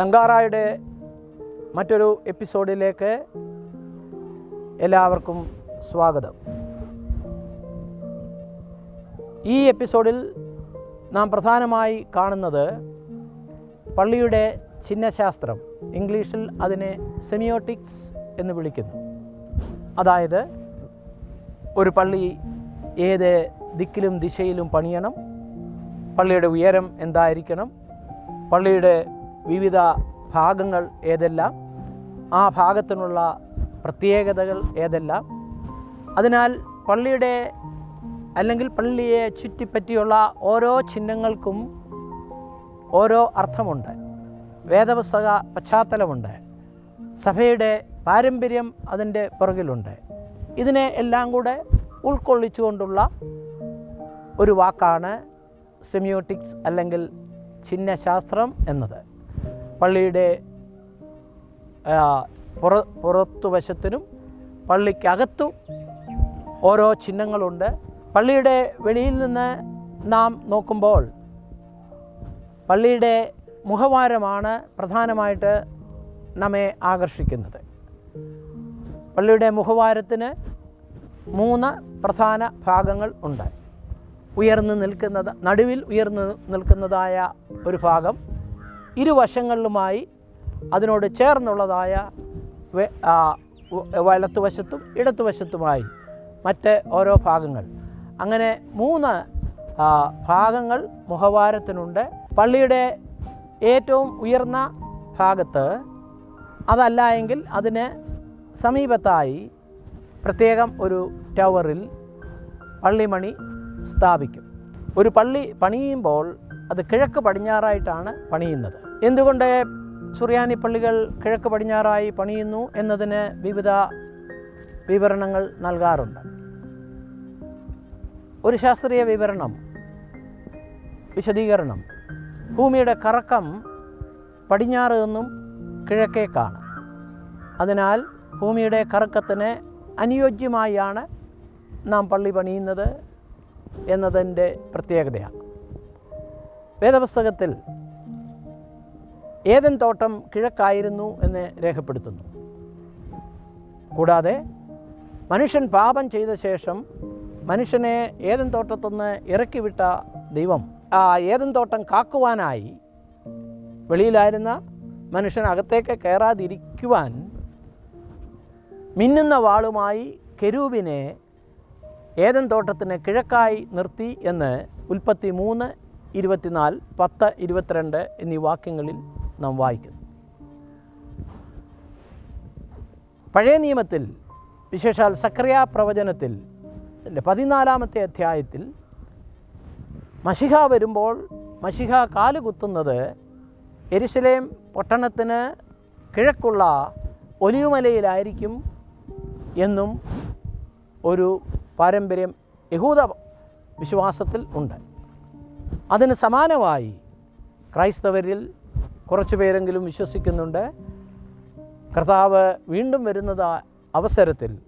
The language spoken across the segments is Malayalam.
തങ്കാറായുടെ മറ്റൊരു എപ്പിസോഡിലേക്ക് എല്ലാവർക്കും സ്വാഗതം. ഈ എപ്പിസോഡിൽ നാം പ്രധാനമായി കാണുന്നത് പള്ളിയുടെ ചിഹ്നശാസ്ത്രം ഇംഗ്ലീഷിൽ അതിനെ സെമിയോട്ടിക്സ് എന്ന് വിളിക്കുന്നു. അതായത് ഒരു പള്ളി ഏത് ദിക്കിലും ദിശയിലും പണിയണം പള്ളിയുടെ ഉയരം എന്തായിരിക്കണം പള്ളിയുടെ വിവിധ ഭാഗങ്ങൾ ഏതെല്ലാം? ആ ഭാഗത്തിനുള്ള പ്രത്യേകതകൾ ഏതെല്ലാം? അതിനാൽ പള്ളിയുടെ അല്ലെങ്കിൽ പള്ളിയെ ചുറ്റിപ്പറ്റിയുള്ള ഓരോ ചിഹ്നങ്ങൾക്കും ഓരോ അർത്ഥമുണ്ട്. വേദപുസ്തക പശ്ചാത്തലമുണ്ട്. സഭയുടെ പാരമ്പര്യം അതിന്റെ പുറകിലുണ്ട്. ഇതിനെ എല്ലാം കൂടെ ഉൾക്കൊള്ളിച്ചുകൊണ്ടുള്ള ഒരു വാക്കാണ് സെമിയോട്ടിക്സ് അല്ലെങ്കിൽ ചിഹ്നശാസ്ത്രം എന്നത്. പള്ളിയുടെ പുറ പുറത്തു വശത്തിനും പള്ളിക്കകത്തും ഓരോ ചിഹ്നങ്ങളുണ്ട്. പള്ളിയുടെ വെളിയിൽ നിന്ന് നാം നോക്കുമ്പോൾ പള്ളിയുടെ മുഖവാരമാണ് പ്രധാനമായിട്ട് നമ്മെ ആകർഷിക്കുന്നത്. പള്ളിയുടെ മുഖവാരത്തിന് മൂന്ന് പ്രധാന ഭാഗങ്ങൾ ഉണ്ട്. ഉയർന്നു നിൽക്കുന്നത് നടുവിൽ ഉയർന്നു നിൽക്കുന്നതായ ഒരു ഭാഗം ഇരുവശങ്ങളിലുമായി അതിനോട് ചേർന്നുള്ളതായ വലത്തുവശത്തും ഇടത്തുവശത്തുമായി മറ്റ് ഓരോ ഭാഗങ്ങൾ. അങ്ങനെ മൂന്ന് ഭാഗങ്ങൾ മുഖവാരത്തിനുണ്ട്. പള്ളിയുടെ ഏറ്റവും ഉയർന്ന ഭാഗത്ത് അതല്ല എങ്കിൽ അതിന് സമീപത്തായി പ്രത്യേകം ഒരു ടവറിൽ പള്ളിമണി സ്ഥാപിക്കും. ഒരു പള്ളി പണിയുമ്പോൾ അത് കിഴക്ക് പടിഞ്ഞാറായിട്ടാണ് പണിയുന്നത്. എന്തുകൊണ്ട് സുറിയാനി പള്ളികൾ കിഴക്ക് പടിഞ്ഞാറായി പണിയുന്നു എന്നതിന് വിവിധ വിവരണങ്ങൾ നൽകാറുണ്ട്. ഒരു ശാസ്ത്രീയ വിവരണം വിശദീകരണം. ഭൂമിയുടെ കറക്കം പടിഞ്ഞാറ് നിന്നും കിഴക്കേക്കാണ്. അതിനാൽ ഭൂമിയുടെ കറക്കത്തിന് അനുയോജ്യമായാണ് നാം പള്ളി പണിയുന്നത് എന്നതിന്റെ പ്രത്യേകതയാണ്. വേദപുസ്തകത്തിൽ ഏതൻ തോട്ടം കിഴക്കായിരുന്നു എന്ന് രേഖപ്പെടുത്തുന്നു. കൂടാതെ മനുഷ്യൻ പാപം ചെയ്ത ശേഷം മനുഷ്യനെ ഏതൻ തോട്ടത്തുനിന്ന് ഇറക്കിവിട്ട ദൈവം ആ ഏതൻ തോട്ടം കാക്കുവാനായി വെളിയിലായിരുന്ന മനുഷ്യൻ അകത്തേക്ക് കയറാതിരിക്കുവാൻ മിന്നുന്ന വാളുമായി കെരൂബിനെ ഏതൻ തോട്ടത്തിന് കിഴക്കായി നിർത്തി എന്ന് ഉൽപ്പത്തി മൂന്ന് ഇരുപത്തിനാല് പത്ത് ഇരുപത്തിരണ്ട് എന്നീ വാക്യങ്ങളിൽ നാം വായിക്കുന്നു. പഴയ നിയമത്തിൽ വിശേഷാൽ സക്രിയ പ്രവചനത്തിൽ പതിനാലാമത്തെ അധ്യായത്തിൽ മഷിഹ വരുമ്പോൾ മഷിഹ കാലുകുത്തുന്നത് എരിശലേം പട്ടണത്തിന് കിഴക്കുള്ള ഒലിയുമലയിലായിരിക്കും എന്നും ഒരു പാരമ്പര്യം യഹൂദ വിശ്വാസത്തിൽ ഉണ്ട്. അതിന് സമാനമായി ക്രൈസ്തവരിൽ കുറച്ചു പേരെങ്കിലും വിശ്വസിക്കുന്നുണ്ട്. കർത്താവ് വീണ്ടും വരുന്നത് അവസരത്തിൽ.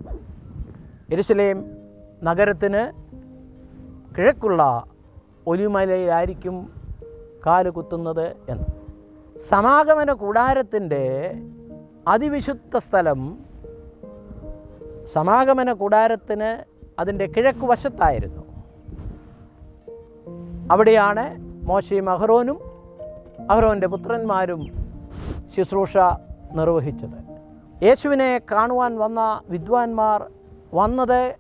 എരുസലേം നഗരത്തിന് കിഴക്കുള്ള ഒലിമലയിലായിരിക്കും കാൽ കുത്തുന്നത് എന്ന്. സമാഗമന കൂടാരത്തിന്റെ അതിവിശുദ്ധ സ്ഥലം സമാഗമന കൂടാരത്തിന് അതിന്റെ കിഴക്ക് വശത്തായിരുന്നു അവിടെയാണ് മോശയും അഹ്റോനും അഹ്റോന്റെ പുത്രന്മാരും ശുശ്രൂഷ നിർവഹിച്ചത്. യേശുവിനെ കാണുവാൻ വന്ന വിദ്വാൻമാർ വന്നത്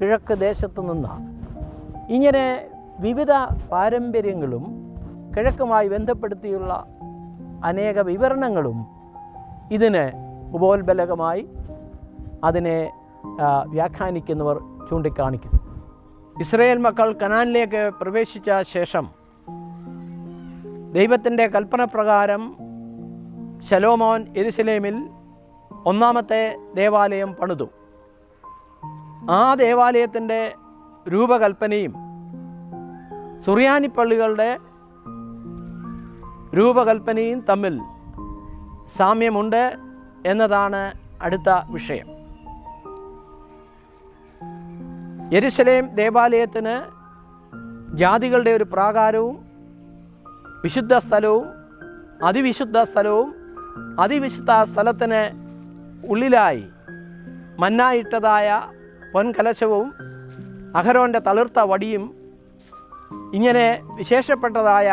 കിഴക്ക് ദേശത്തു നിന്നാണ് ഇങ്ങനെ വിവിധ പാരമ്പര്യങ്ങളും കിഴക്കുമായി ബന്ധപ്പെടുത്തിയുള്ള അനേക വിവരണങ്ങളും ഇതിന് ഉപോത്ബലകമായി അതിനെ വ്യാഖ്യാനിക്കുന്നവർ ചൂണ്ടിക്കാണിക്കുന്നു. ഇസ്രയേൽ മക്കൾ കനാനിലേക്ക് പ്രവേശിച്ച ശേഷം ദൈവത്തിന്റെ കൽപ്പന പ്രകാരം ശലോമോൻ എരുസലേമിൽ ഒന്നാമത്തെ ദേവാലയം പണിതു. ആ ദേവാലയത്തിന്റെ രൂപകൽപ്പനയും സുറിയാനി പള്ളികളുടെ രൂപകൽപ്പനയും തമ്മിൽ സാമ്യമുണ്ട് എന്നതാണ് അടുത്ത വിഷയം. യരുസലേം ദേവാലയത്തിന് ജാതികളുടെ ഒരു പ്രാകാരവും വിശുദ്ധ സ്ഥലവും അതിവിശുദ്ധ സ്ഥലവും അതിവിശുദ്ധ സ്ഥലത്തിന് ഉള്ളിലായി മന്നായിട്ടതായ പൊൻകലശവും അഹരോന്റെ തളിർത്ത വടിയും ഇങ്ങനെ വിശേഷപ്പെട്ടതായ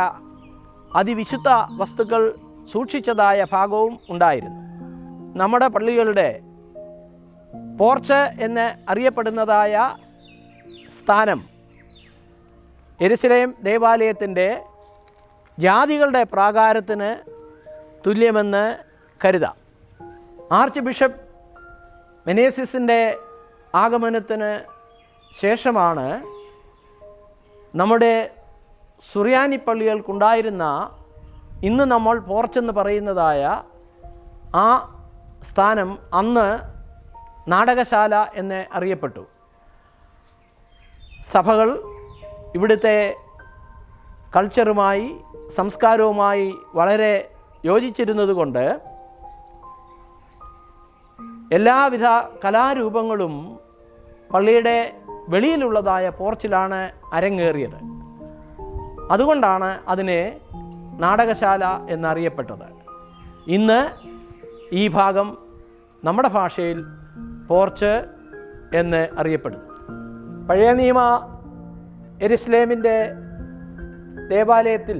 അതിവിശുദ്ധ വസ്തുക്കൾ സൂക്ഷിച്ചതായ ഭാഗവും ഉണ്ടായിരുന്നു. നമ്മുടെ പള്ളികളുടെ പോർച്ച് എന്ന് അറിയപ്പെടുന്നതായ സ്ഥാനം എരുസലേം ദേവാലയത്തിന്റെ ജാതികളുടെ പ്രാകാരത്തിന് തുല്യമെന്ന് കരുതാം. ആർച്ച് ബിഷപ്പ് മെനേസിസിന്റെ ആഗമനത്തിന് ശേഷമാണ് നമ്മുടെ സുറിയാനി പള്ളികൾക്കുണ്ടായിരുന്ന ഇന്ന് നമ്മൾ പോർച്ചെന്ന് പറയുന്നതായ ആ സ്ഥാനം അന്ന് നാടകശാല എന്ന് അറിയപ്പെട്ടു. സഭകൾ ഇവിടുത്തെ കൾച്ചറുമായി സംസ്കാരവുമായി വളരെ യോജിച്ചിരുന്നത് കൊണ്ട് എല്ലാവിധ കലാരൂപങ്ങളും പള്ളിയുടെ വെളിയിലുള്ളതായ പോർച്ചിലാണ് അരങ്ങേറിയത്. അതുകൊണ്ടാണ് അതിനെ നാടകശാല എന്നറിയപ്പെട്ടത്. ഇന്ന് ഈ ഭാഗം നമ്മുടെ ഭാഷയിൽ പോർച്ച് എന്ന് അറിയപ്പെടുന്നു. പഴയ നിയമ എരുസ്ലേമിന്റെ ദേവാലയത്തിൽ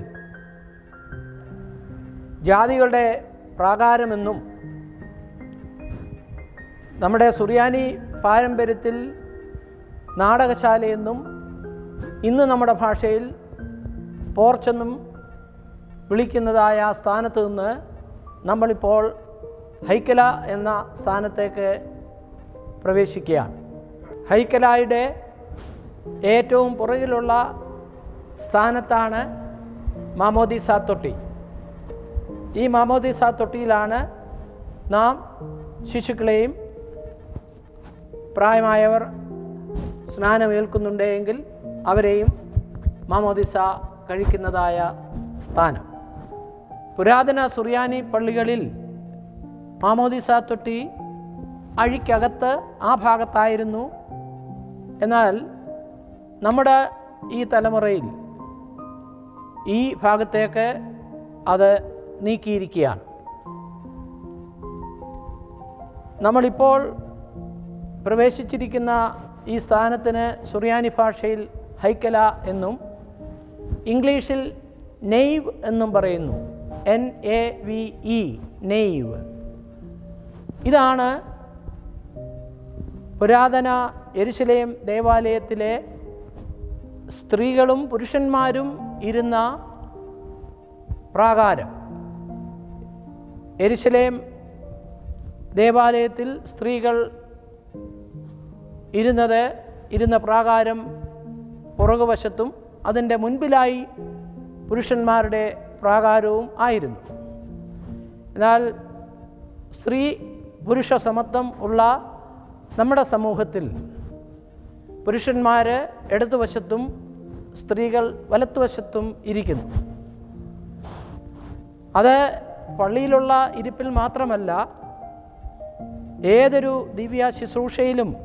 ജാതികളുടെ പ്രാകാരമെന്നും നമ്മുടെ സുറിയാനി പാരമ്പര്യത്തിൽ നാടകശാലയെന്നും ഇന്ന് നമ്മുടെ ഭാഷയിൽ പോർച്ചെന്നും വിളിക്കുന്നതായ ആ സ്ഥാനത്ത് നിന്ന് നമ്മളിപ്പോൾ ഹൈക്കല എന്ന സ്ഥാനത്തേക്ക് പ്രവേശിക്കുകയാണ്. ഹൈക്കലായുടെ ഏറ്റവും പുറകിലുള്ള സ്ഥാനത്താണ് മാമോദിസ തൊട്ടി. ഈ മാമോദിസ തൊട്ടിയിലാണ് നാം ശിശുക്കളെയും പ്രായമായവർ സ്നാനമേൽക്കുന്നുണ്ടെങ്കിൽ അവരെയും മാമോദിസ കഴിക്കുന്നതായ സ്ഥാനം. പുരാതന സുറിയാനി പള്ളികളിൽ മാമോദിസ തൊട്ടി അഴിക്കകത്ത് ആ ഭാഗത്തായിരുന്നു. എന്നാൽ നമ്മുടെ ഈ തലമുറയിൽ ഈ ഭാഗത്തേക്ക് അത് നീക്കിയിരിക്കുകയാണ്. നമ്മളിപ്പോൾ പ്രവേശിച്ചിരിക്കുന്ന ഈ സ്ഥാനത്തിന് സുറിയാനി ഭാഷയിൽ ഹൈക്കല എന്നും ഇംഗ്ലീഷിൽ നെയ്വ് എന്നും പറയുന്നു. N A V E nave. ഇതാണ് പുരാതന എരുശലേം ദേവാലയത്തിലെ സ്ത്രീകളും പുരുഷന്മാരും ഇരുന്ന പ്രാകാരം. എരിശലേം ദേവാലയത്തിൽ സ്ത്രീകൾ ഇരുന്നത് ഇരുന്ന പ്രാകാരം പുറകുവശത്തും അതിന്റെ മുൻപിലായി പുരുഷന്മാരുടെ പ്രാകാരവും ആയിരുന്നു. എന്നാൽ സ്ത്രീ പുരുഷ സമത്വം ഉള്ള നമ്മുടെ സമൂഹത്തിൽ പുരുഷന്മാർ ഇടതുവശത്തും സ്ത്രീകൾ വലത്തുവശത്തും ഇരിക്കുന്നു. അത് പള്ളിയിലുള്ള ഇരിപ്പിൽ മാത്രമല്ല ഏതൊരു ദിവ്യ ശുശ്രൂഷയിലും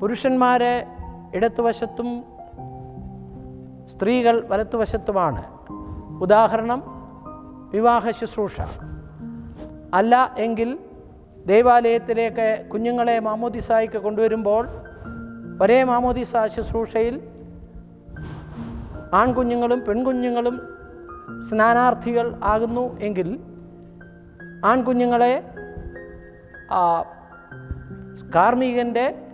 പുരുഷന്മാരെ ഇടത്തുവശത്തും സ്ത്രീകൾ വലത്തുവശത്തുമാണ്. ഉദാഹരണം വിവാഹ ശുശ്രൂഷ. അല്ല എങ്കിൽ ദേവാലയത്തിലേക്ക് കുഞ്ഞുങ്ങളെ മാമോദിസായിക്ക് കൊണ്ടുവരുമ്പോൾ ഒരേ മാമോദിസ ശുശ്രൂഷയിൽ ആൺകുഞ്ഞുങ്ങളും പെൺകുഞ്ഞുങ്ങളും സ്നാനാർത്ഥികൾ ആകുന്നു എങ്കിൽ ആൺകുഞ്ഞുങ്ങളെ ആ, കാർമികന്റെ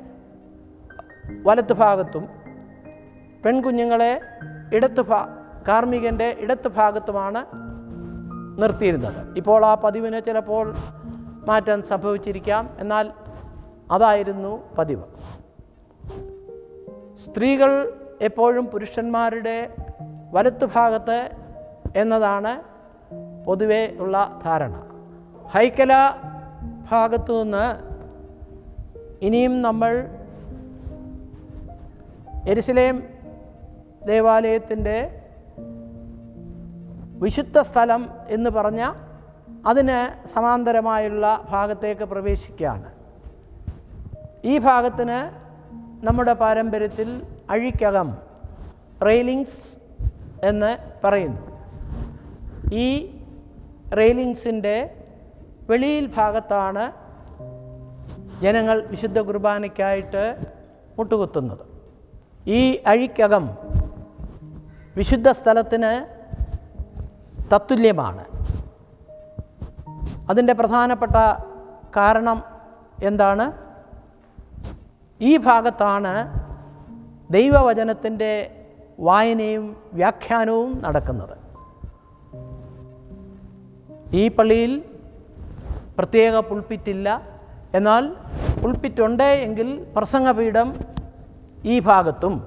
വലത്ത് ഭാഗത്തും പെൺകുഞ്ഞുങ്ങളെ ഇടത്ത് ഭാ കാർമികന്റെ ഇടത്ത് ഭാഗത്തുമാണ് നിർത്തിയിരുന്നത്. ഇപ്പോൾ ആ പതിവിനെ ചിലപ്പോൾ മാറ്റം സംഭവിച്ചിരിക്കാം. എന്നാൽ അതായിരുന്നു പതിവ്. സ്ത്രീകൾ എപ്പോഴും പുരുഷന്മാരുടെ വലത്തുഭാഗത്ത് എന്നതാണ് പൊതുവെ ഉള്ള ധാരണ. ഹൈക്കല ഭാഗത്തു നിന്ന് ഇനിയും നമ്മൾ എരുസലേം ദേവാലയത്തിന്റെ വിശുദ്ധ സ്ഥലം എന്ന് പറഞ്ഞ അതിന് സമാന്തരമായുള്ള ഭാഗത്തേക്ക് പ്രവേശിക്കുകയാണ്. ഈ ഭാഗത്തിന് നമ്മുടെ പാരമ്പര്യത്തിൽ അഴിക്കകം റെയിലിങ്സ് എന്ന് പറയുന്നു. ഈ റെയിലിങ്സിന്റെ വെളിയിൽ ഭാഗത്താണ് ജനങ്ങൾ വിശുദ്ധ കുർബാനയ്ക്കായിട്ട് മുട്ടുകുത്തുന്നത്. ഈ അഴിക്കകം വിശുദ്ധ സ്ഥലത്തിന് തത്തുല്യമാണ്. അതിന്റെ പ്രധാനപ്പെട്ട കാരണം എന്താണ്? ഈ ഭാഗത്താണ് ദൈവവചനത്തിന്റെ വായനയും വ്യാഖ്യാനവും നടക്കുന്നത്. ഈ പള്ളിയിൽ പ്രത്യേക പുൾപ്പിറ്റില്ല എന്നാൽ പുൾപ്പിറ്റുണ്ട് എങ്കിൽ പ്രസംഗപീഠം ഈ ഭാഗത്തും.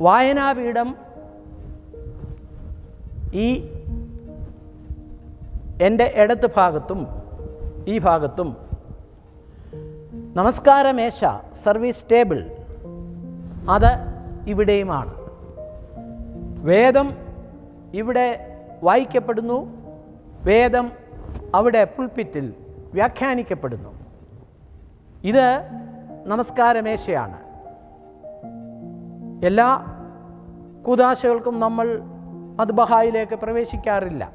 വായനാപീഠം ഈ എന്റെ ഇടത്ത് ഭാഗത്തും ഈ ഭാഗത്തും. നമസ്കാരമേശ സർവീസ് ടേബിൾ. അത് ഇവിടെയുമാണ്. വേദം ഇവിടെ വായിക്കപ്പെടുന്നു. വേദം അവിടെ പുൾപിറ്റിൽ വ്യാഖ്യാനിക്കപ്പെടുന്നു. ഇത് നമസ്കാരമേശയാണ്. എല്ലാ കൂതാശകൾക്കും നമ്മൾ മദ്ബഹായിലേക്ക് പ്രവേശിക്കാറില്ല.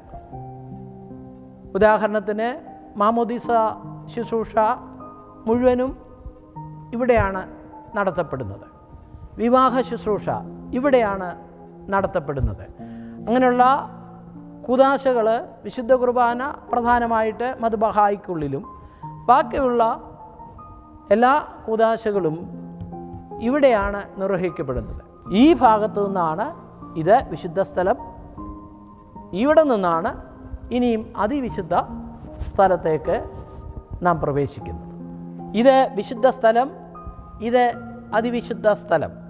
ഉദാഹരണത്തിന് മാമോദിസ ശുശ്രൂഷ മുഴുവനും ഇവിടെയാണ് നടത്തപ്പെടുന്നത്. വിവാഹ ശുശ്രൂഷ ഇവിടെയാണ് നടത്തപ്പെടുന്നത്. അങ്ങനെയുള്ള കുദാശകൾ വിശുദ്ധ കുർബാന പ്രധാനമായിട്ട് മധുബഹായ്ക്കുള്ളിലും ബാക്കിയുള്ള എല്ലാ കുദാശകളും ഇവിടെയാണ് നിർവഹിക്കപ്പെടുന്നത്. ഈ ഭാഗത്തു നിന്നാണ് ഇത് വിശുദ്ധ സ്ഥലം. ഇവിടെ നിന്നാണ് ഇനിയും അതിവിശുദ്ധ സ്ഥലത്തേക്ക് നാം പ്രവേശിക്കുന്നത്. ഇത് വിശുദ്ധ സ്ഥലം ഇത് അതിവിശുദ്ധ സ്ഥലം.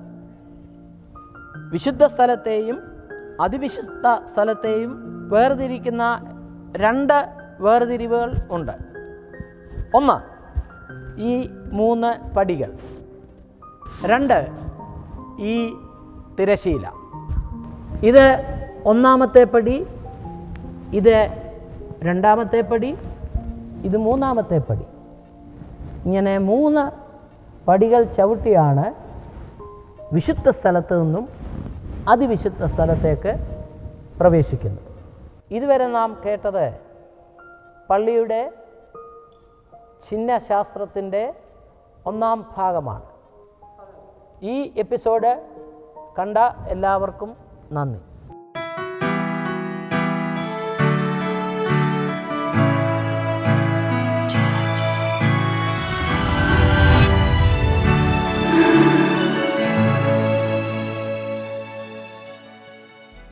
വിശുദ്ധ സ്ഥലത്തെയും അതിവിശുദ്ധ സ്ഥലത്തെയും വേർതിരിക്കുന്ന രണ്ട് വേർതിരിവുകൾ ഉണ്ട്. ഒന്ന് ഈ മൂന്ന് പടികൾ. രണ്ട് ഈ തിരശീല ഇത് ഒന്നാമത്തെ പടി ഇത് രണ്ടാമത്തെ പടി ഇത് മൂന്നാമത്തെ പടി. ഇങ്ങനെ മൂന്ന് പടികൾ ചവിട്ടിയാണ് വിശുദ്ധ സ്ഥലത്ത് നിന്നും അതിവിശുദ്ധ സ്ഥലത്തേക്ക് പ്രവേശിക്കുന്നു. ഇതുവരെ നാം കേട്ടത് പള്ളിയുടെ ചിഹ്നശാസ്ത്രത്തിന്റെ ഒന്നാം ഭാഗമാണ്. ഈ എപ്പിസോഡ് കണ്ട എല്ലാവർക്കും നന്ദി.